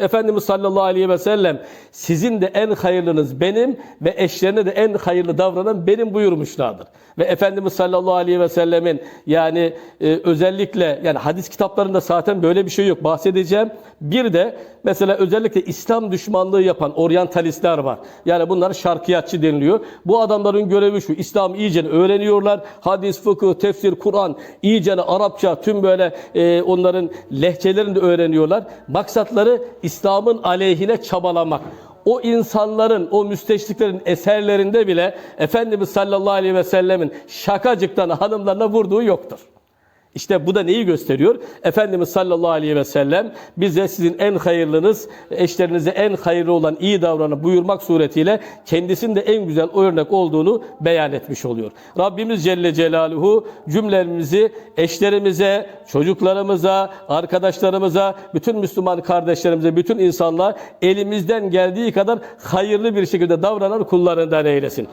Efendimiz sallallahu aleyhi ve sellem sizin de en hayırlınız benim ve eşlerine de en hayırlı davranan benim buyurmuşlardır. Ve Efendimiz sallallahu aleyhi ve sellemin yani e, özellikle yani hadis kitaplarında zaten böyle bir şey yok bahsedeceğim. Bir de mesela özellikle İslam düşmanlığı yapan oryantalistler var. Yani bunlar şarkiyatçı deniliyor. Bu adamların görevi şu İslam iyice öğreniyorlar. Hadis, fıkıh, tefsir, Kur'an iyice Arapça tüm böyle e, onların lehçelerini de öğreniyorlar. Maksatları İslam'ın aleyhine çabalamak. O insanların, o müsteşriklerin eserlerinde bile Efendimiz sallallahu aleyhi ve sellemin şakacıktan hanımlarına vurduğu yoktur. İşte bu da neyi gösteriyor? Efendimiz sallallahu aleyhi ve sellem bize sizin en hayırlınız, eşlerinize en hayırlı olan iyi davranı buyurmak suretiyle kendisinin de en güzel örnek olduğunu beyan etmiş oluyor. Rabbimiz Celle Celaluhu cümlemizi eşlerimize, çocuklarımıza, arkadaşlarımıza, bütün Müslüman kardeşlerimize, bütün insanlar elimizden geldiği kadar hayırlı bir şekilde davranan kullarından eylesin.